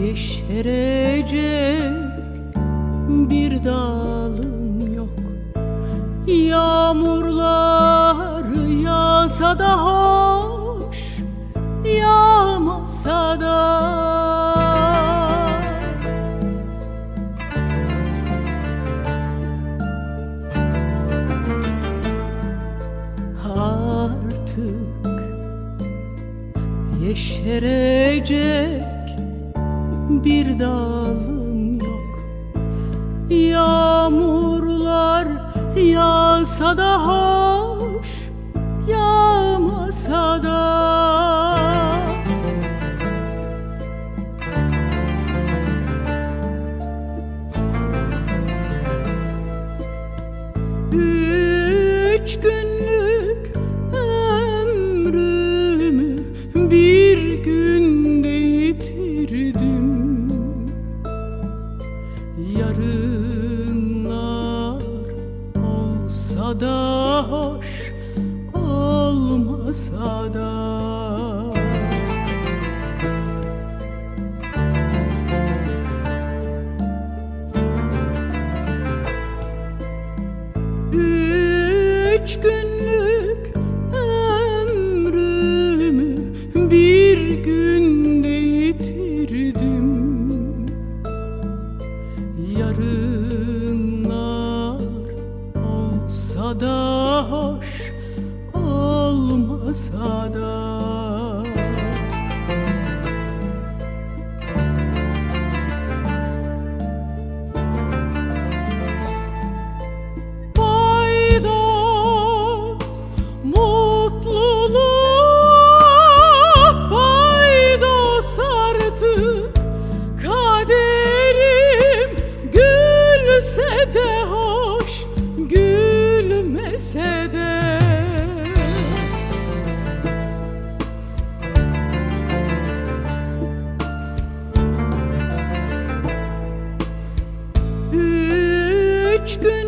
yeşerecek. Bir dalın yok. Yağmurlar yağsa da hoş yağmasa da. Artık yeşerecek bir dalım yok. Yağmurlar yağsa da hoş Yarınlar olsa da hoş olmasa da. Üç günlük Yarınlar olsa da hoş olmasa da de hoş gülmese de. Üç günlük